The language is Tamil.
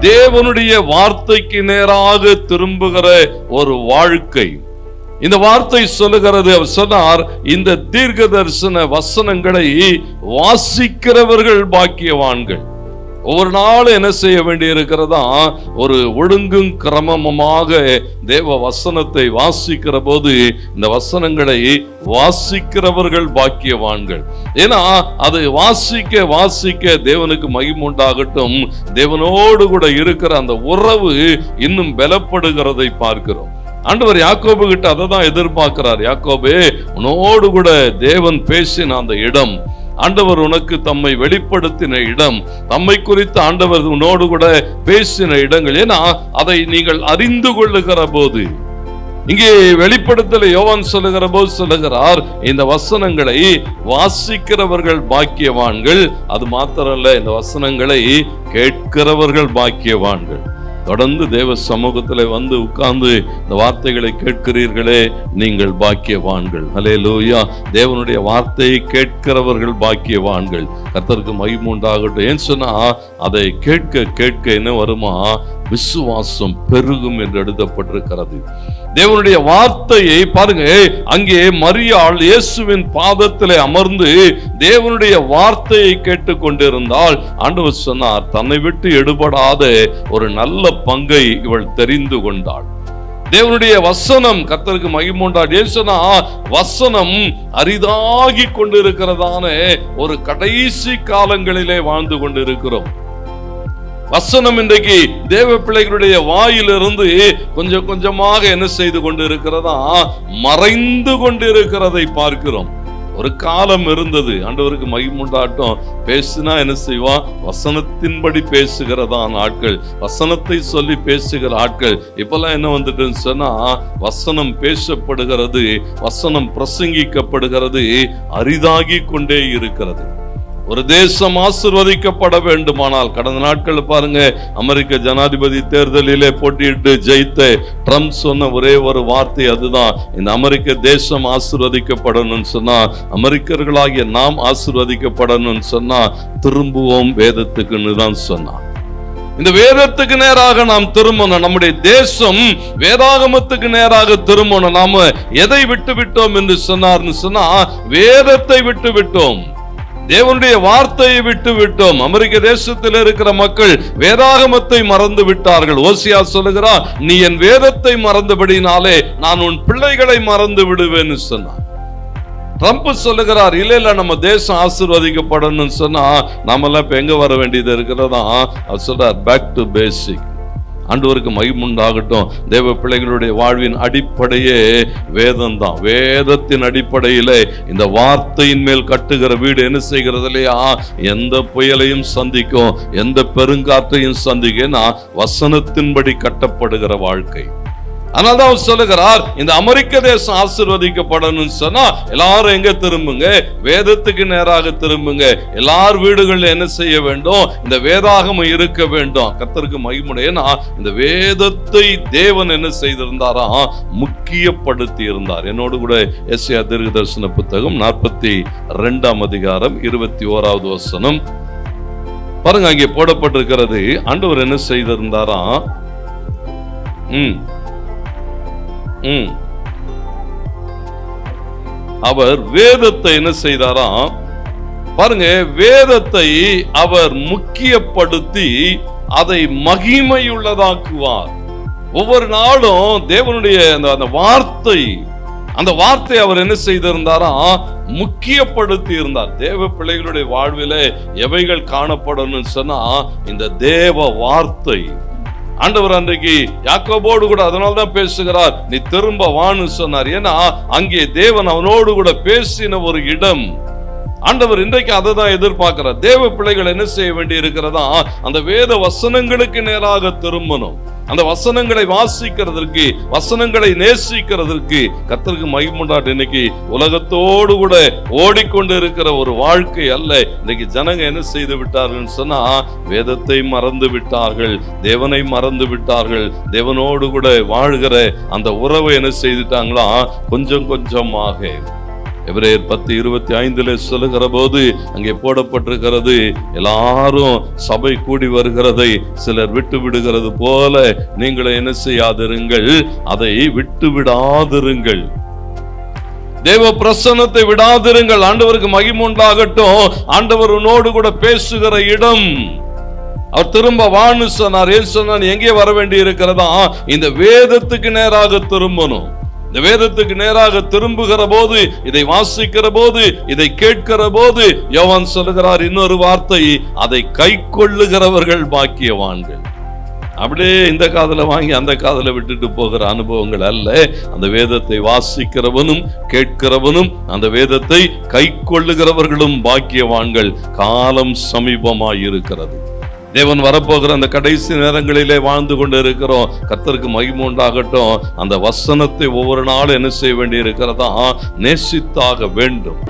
தேவனுடைய வார்த்தைக்கு நேராக திரும்புகிற ஒரு வாழ்க்கை. இந்த வார்த்தை சொல்லுகிறது அவர் சொன்னார் இந்த தீர்க்க தரிசன வசனங்களை வாசிக்கிறவர்கள் பாக்கியவான்கள். ஒவ்வொரு நாளும் என்ன செய்ய வேண்டி இருக்கிறதா ஒரு ஒழுங்கும் கிரமமாக தேவ வசனத்தை வாசிக்கிற போது இந்த வசனங்களை வாசிக்கிறவர்கள் பாக்கியவான்கள். ஏன்னா அது வாசிக்க வாசிக்க தேவனுக்கு மகிமுண்டாகட்டும் தேவனோடு கூட இருக்கிற அந்த உறவு இன்னும் பலப்படுகிறதை பார்க்கிறோம். ஆண்டவர் யாக்கோபு கிட்ட அதை தான் எதிர்பார்க்கிறார். யாக்கோபே உன்னோடு கூட தேவன் பேசின அந்த இடம் ஆண்டவர் உனக்கு தம்மை வெளிப்படுத்தின இடம் தம்மை குறித்து ஆண்டவர் உன்னோடு கூட பேசின இடங்கள். ஏன்னா அதை நீங்கள் அறிந்து கொள்ளுகிற போது இங்கே வெளிப்படுத்தல யோவான் சொல்லுகிற போது சொல்லுகிறார் இந்த வசனங்களை வாசிக்கிறவர்கள் பாக்கியவான்கள். அது மாத்திரமல்ல இந்த வசனங்களை கேட்கிறவர்கள் பாக்கியவான்கள். தொடர்ந்து தேவ சமூகத்தில் வந்து உட்கார்ந்து இந்த வார்த்தைகளை கேட்கிறீர்களே நீங்கள் பாக்கியவான்கள். ஹலே லூயா தேவனுடைய வார்த்தையை கேட்கிறவர்கள் பாக்கியவான்கள். கத்தருக்கு மகிமுண்டாகட்டும் ஏன் சொன்னா அதை கேட்க கேட்க என்ன வருமா? விசுவாசம் பெருகும் என்று எழுதப்பட்டிருக்கிறது. தேவனுடைய வார்த்தையை பாருங்க அங்கே மரியாள் இயேசுவின் பாதத்திலே அமர்ந்து தேவனுடைய வார்த்தையை கேட்டுக் கொண்டிருந்தால் ஆண்டவர் சொன்னார் தன்னை விட்டு எடுபடாத ஒரு நல்ல பங்கை இவள் தெரிந்து கொண்டாள். தேவனுடைய வசனம் கத்தருக்கு மகிமுண்டாடு ஏசனா வசனம் அரிதாகி கொண்டிருக்கிறதான ஒரு கடைசி காலங்களிலே வாழ்ந்து கொண்டிருக்கிறோம். வசனம் இன்றைக்கு தேவ பிள்ளைகளுடைய வாயிலிருந்து கொஞ்சம் கொஞ்சமாக என்ன செய்து கொண்டு இருக்கிறதா மறைந்து கொண்டு இருக்கிறதை பார்க்கிறோம். ஒரு காலம் இருந்தது. ஆண்டவருக்கு மகிமுண்டாட்டம் பேசினா என்ன செய்வான் வசனத்தின்படி பேசுகிறதான் ஆட்கள். வசனத்தை சொல்லி பேசுகிற ஆட்கள். இப்பெல்லாம் என்ன வந்துட்டுன்னு சொன்னா வசனம் பேசப்படுகிறது வசனம் பிரசங்கிக்கப்படுகிறது அரிதாகி கொண்டே இருக்கிறது. ஒரு தேசம் ஆசிர்வதிக்கப்பட வேண்டுமானால் கடந்த நாட்கள் பாருங்க அமெரிக்க ஜனாதிபதி தேர்தலிலே போட்டியிட்டு ஜெயித்த ட்ரம்ப் சொன்ன ஒரே ஒரு வார்த்தை அதுதான். இந்த அமெரிக்க தேசம் ஆசிர்வதிக்கப்படணும்னு சொன்னா அமெரிக்கர்களாகிய நாம் ஆசிர்வதிக்கப்படணும்னு சொன்னா திரும்புவோம் வேதத்துக்குன்னு தான் சொன்னான். இந்த வேதத்துக்கு நேராக நாம் திரும்பணும். நம்முடைய தேசம் வேதாகமத்துக்கு நேராக திரும்பணும். நாம எதை விட்டு விட்டோம் என்று சொன்னார்னு சொன்னா வேதத்தை விட்டு விட்டோம் தேவனுடைய வார்த்தையை விட்டு விட்டோம். அமெரிக்க தேசத்தில் இருக்கிற மக்கள் வேதாகமத்தை மறந்து விட்டார்கள். ஓசியா சொல்லுகிறார் நீ என் வேதத்தை மறந்தபடினாலே நான் உன் பிள்ளைகளை மறந்து விடுவேன்னு சொன்னான் ட்ரம்ப் சொல்லுகிறார் இல்ல இல்ல நம்ம தேசம் ஆசீர்வதிக்கப்படணும்னு சொன்னா நாமெல்லாம் இப்ப எங்க வர வேண்டியது இருக்கிறதா? சொல்றார் பேக் டு பேசிக் ஆண்டவருக்கு மகிமுண்டாகட்டும். தேவ பிள்ளைகளுடைய வாழ்வின் அடிப்படையே வேதம் தான் வேதத்தின் அடிப்படையிலே இந்த வார்த்தையின் மேல் கட்டுகிற வீடு என்ன செய்கிறது இல்லையா? எந்த புயலையும் சந்திக்கும் எந்த பெருங்காற்றையும் சந்திக்கும் வசனத்தின்படி கட்டப்படுகிற வாழ்க்கை. அதனால தான் அவர் சொல்லுகிறார் இந்த அமெரிக்க தேசம் ஆசிர்வதிக்கப்படணும்னு சொன்னா எல்லாரும் எங்க திரும்புங்க? வேதத்துக்கு நேராக திரும்புங்க. எல்லார் வீடுகளில் என்ன செய்ய வேண்டும்? இந்த வேதாகம இருக்க வேண்டும். கத்தருக்கு மகிமுடையனா இந்த வேதத்தை தேவன் என்ன செய்திருந்தாரா? முக்கியப்படுத்தி இருந்தார். என்னோடு கூட எஸ்யா தீர்க்க தரிசன புத்தகம் நாற்பத்தி ரெண்டாம் அதிகாரம் இருபத்தி ஓராவது வசனம். பாருங்க அங்கே போடப்பட்டிருக்கிறது ஆண்டவர் என்ன செய்திருந்தாரா? ம். அவர் வேதத்தை என்ன செய்தாராம்? பாருங்க வேதத்தை அவர் முக்கியப்படுத்தி அதை மகிமையுள்ளதாக்குவார். ஒவ்வொரு நாளும் தேவனுடைய அந்த அந்த வார்த்தை அந்த வார்த்தை அவர் என்ன செய்திருந்தாராம்? முக்கியப்படுத்தி இருந்தார். தேவ பிள்ளைகளுடைய வாழ்விலே எவைகள் காணப்படணும்னு சொன்னா இந்த தேவ வார்த்தை. ஆண்டவர் அன்றைக்கு யாக்கோபோடு கூட அதனால தான் பேசுகிறார் நீ திரும்ப வான்னு சொன்னார். ஏன்னா அங்கே தேவன் அவனோடு கூட பேசின ஒரு இடம். ஆண்டவர் இன்றைக்கு அதை தான் எதிர்பார்க்கிறார். தேவ பிள்ளைகள் என்ன செய்ய வேண்டி இருக்கிறதா அந்த வேத வசனங்களுக்கு நேராக திரும்பணும். அந்த வசனங்களை வாசிக்கிறதற்கு வசனங்களை நேசிக்கிறதற்கு கத்தருக்கு மகிமுண்டாட்டு இன்னைக்கு உலகத்தோடு கூட ஓடிக்கொண்டு இருக்கிற ஒரு வாழ்க்கை அல்ல. இன்னைக்கு ஜனங்க என்ன செய்து விட்டார்கள் சொன்னா வேதத்தை மறந்து விட்டார்கள் தேவனை மறந்து விட்டார்கள். தேவனோடு கூட வாழ்கிற அந்த உறவை என்ன செய்துட்டாங்களா? கொஞ்சம் கொஞ்சமாக. எபிரேயர் பத்து இருபத்தி ஐந்துல சொல்லுகிற போது அங்கே போடப்பட்டிருக்கிறது எல்லாரும் சபை கூடி வருகிறதை சிலர் விட்டு விடுகிறது போல நீங்களும் என்ன செய்யாதிருங்கள் அதை விட்டு விடாதிருங்கள் தேவ பிரசன்னத்தை விடாதிருங்கள் ஆண்டவருக்கு மகிமுண்டாகட்டும் ஆண்டவர் உன்னோடு கூட பேசுகிற இடம். அவர் திரும்ப வான்னு சொன்னார் ஏன் சொன்னார் எங்கே வர வேண்டி இருக்கிறதா இந்த வேதத்துக்கு நேராக திரும்பணும். இந்த வேதத்துக்கு நேராக திரும்புகிற போது இதை வாசிக்கிற போது இதை கேட்கிற போது யோவான் சொல்லுகிறார் இன்னொரு வார்த்தை அதை கை கொள்ளுகிறவர்கள் பாக்கியவான்கள். அப்படியே இந்த காதுல வாங்கி அந்த காதுல விட்டுட்டு போகிற அனுபவங்கள் அல்ல. அந்த வேதத்தை வாசிக்கிறவனும் கேட்கிறவனும் அந்த வேதத்தை கை கொள்ளுகிறவர்களும் பாக்கியவான்கள். காலம் சமீபமாய் இருக்கிறது தேவன் வரப்போகிற அந்த கடைசி நேரங்களிலே வாழ்ந்து கொண்டு இருக்கிறோம் கர்த்தருக்கு மகிமுண்டாகட்டும் அந்த வசனத்தை ஒவ்வொரு நாளும் என்ன செய்ய வேண்டி இருக்கிறதா நேசித்தாக வேண்டும்.